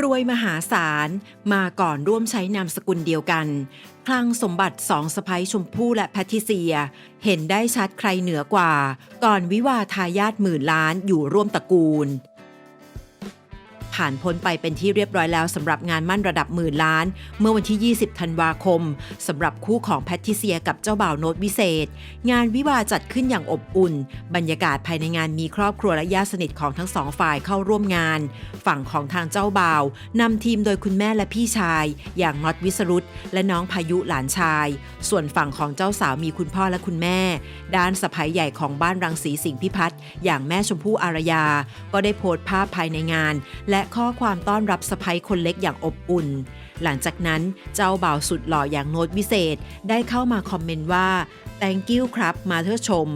รวยมหาศาล มาก่อนร่วมใช้นามสกุลเดียวกัน คลังสมบัติสองสะพ้ยชมพู่และแพทิเซีย เห็นได้ชัดใครเหนือกว่า ก่อนวิวาทายาทหมื่นล้านอยู่ร่วมตระกูล ผ่านพ้นไปเป็นที่เรียบร้อยแล้วสำหรับงานมั่นระดับหมื่นล้าน เมื่อวันที่ 20 ธันวาคมสำหรับคู่ของแพทิเซียกับเจ้าบ่าวโน้ตวิเศษ งานวิวาจัดขึ้นอย่างอบอุ่น บรรยากาศภายในงานมีครอบครัวและญาติสนิทของทั้งสองฝ่ายเข้าร่วมงาน ฝั่งของทางเจ้าบ่าวนำทีมโดยคุณแม่และพี่ชาย อย่างน็อตวิสรุตและน้องพายุหลานชาย ส่วนฝั่งของเจ้าสาวมีคุณพ่อและคุณแม่ ด้านสะพ้ยใหญ่ของบ้านรังสีสิงห์พิพัฒน์อย่างแม่ชมพู่อารยา ก็ได้โพสต์ภาพภายในงาน และข้อความต้อนรับสะพ้ยคนเล็กอย่างอบอุ่น หลังจากนั้นเจ้าบ่าวสุดหล่ออย่างโน้ตวิเศษได้เข้ามาคอมเมนต์ว่า thank you ครับมาเธอชม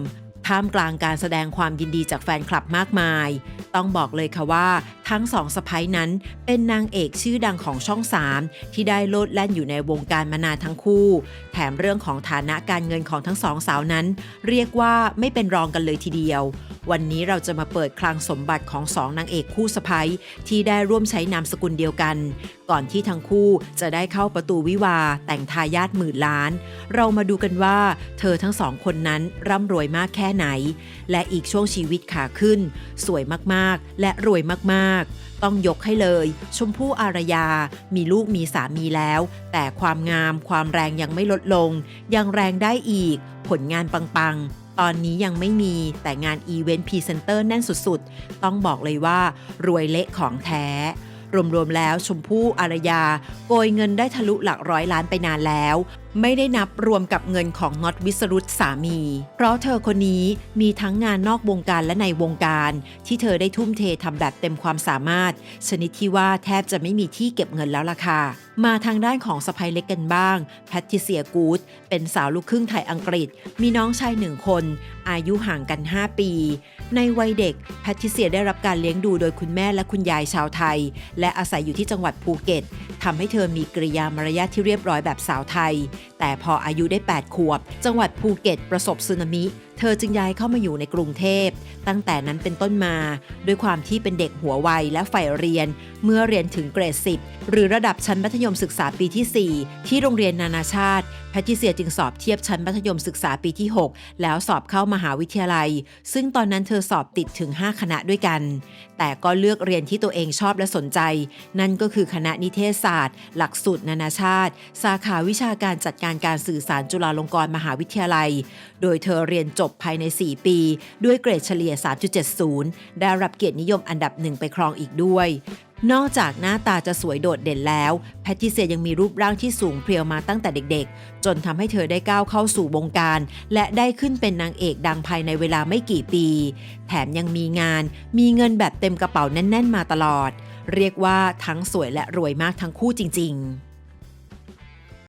ท่ามกลางการแสดงความยินดีจากแฟนคลับมากมาย ต้องบอกเลยค่ะว่า ทั้งสองสะพ้ยนั้นเป็นนางเอกชื่อดังของช่อง3ที่ได้โลดแล่นอยู่ในวงการมานานทั้งคู่ แถมเรื่องของฐานะการเงินของทั้งสองสาวนั้น เรียกว่าไม่เป็นรองกันเลยทีเดียว วันนี้เราจะมาเปิดคลังสมบัติของสองนางเอกคู่สะพ้ยที่ได้ร่วมใช้นามสกุลเดียวกัน ก่อนที่ทั้งคู่จะได้เข้าประตูวิวาแต่งทายาทหมื่นล้าน เรามาดูกันว่า เธอทั้งสองคนนั้นร่ำรวยมากแค่ไหน และอีกช่วงชีวิตขาขึ้น สวยมากๆ และรวยมากๆ ต้องยกให้เลย ชมพู่อารยา มีลูกมีสามีแล้ว แต่ความงามความแรงยังไม่ลดลง ยังแรงได้อีก ผลงานปังๆ ตอนนี้ยังไม่มีแต่งานอีเวนต์พรีเซนเตอร์แน่นสุดๆ ต้องบอกเลยว่ารวยเละของแท้รวมๆ แล้วชมพู่อารยา โกยเงินได้ทะลุหลักร้อยล้านไปนานแล้วไม่ได้นับรวมกับเงินของน็อตวิสรุตสามี เพราะเธอคนนี้มีทั้งงานนอกวงการและในวงการ ที่เธอได้ทุ่มเททำแบบเต็มความสามารถ ชนิดที่ว่าแทบจะไม่มีที่เก็บเงินแล้วล่ะค่ะ มาทางด้านของสะพ้ยเล็กกันบ้าง แพทริเซียกูดเป็นสาวลูกครึ่งไทยอังกฤษ มีน้องชายหนึ่งคน อายุห่างกัน 5 ปี ในวัยเด็กแพทริเซียได้รับการเลี้ยงดูโดยคุณแม่และคุณยายชาวไทย และอาศัยอยู่ที่จังหวัดภูเก็ต ทำให้เธอมีกริยามารยาทที่เรียบร้อยแบบสาวไทย แต่พออายุได้ 8 ขวบ จังหวัดภูเก็ตประสบสึนามิ เธอจึงย้ายเข้ามาอยู่ในกรุงเทพ ตั้งแต่นั้นเป็นต้นมา ด้วยความที่เป็นเด็กหัววัยและใฝ่เรียน เมื่อเรียนถึงเกรด 10 หรือระดับชั้นมัธยมศึกษาปีที่ 4 ที่โรงเรียนนานาชาติแพทิเซียจึงสอบเทียบชั้นมัธยมศึกษาปีที่ 6 แล้วสอบเข้ามหาวิทยาลัย ซึ่งตอนนั้นเธอสอบติดถึง 5 คณะด้วยกัน แต่ก็เลือกเรียนที่ตัวเองชอบและสนใจ นั่นก็คือคณะนิเทศศาสตร์ หลักสูตรนานาชาติ สาขาวิชาการจัดการการสื่อสารจุฬาลงกรณ์มหาวิทยาลัย โดยเธอเรียนจบภายใน 4 ปี ด้วยเกรดเฉลี่ย 3.70 ได้รับเกียรตินิยมอันดับหนึ่งไปครองอีกด้วย นอกจากหน้าตาจะสวยโดดเด่นแล้ว แพทริเซียยังมีรูปร่างที่สูงเพรียวมาตั้งแต่เด็กๆ จนทำให้เธอได้ก้าวเข้าสู่วงการ และได้ขึ้นเป็นนางเอกดังภายในเวลาไม่กี่ปี แถมยังมีงาน มีเงินแบบเต็มกระเป๋าแน่น ๆ มาตลอด เรียกว่าทั้งสวยและรวยมากทั้งคู่จริง ๆ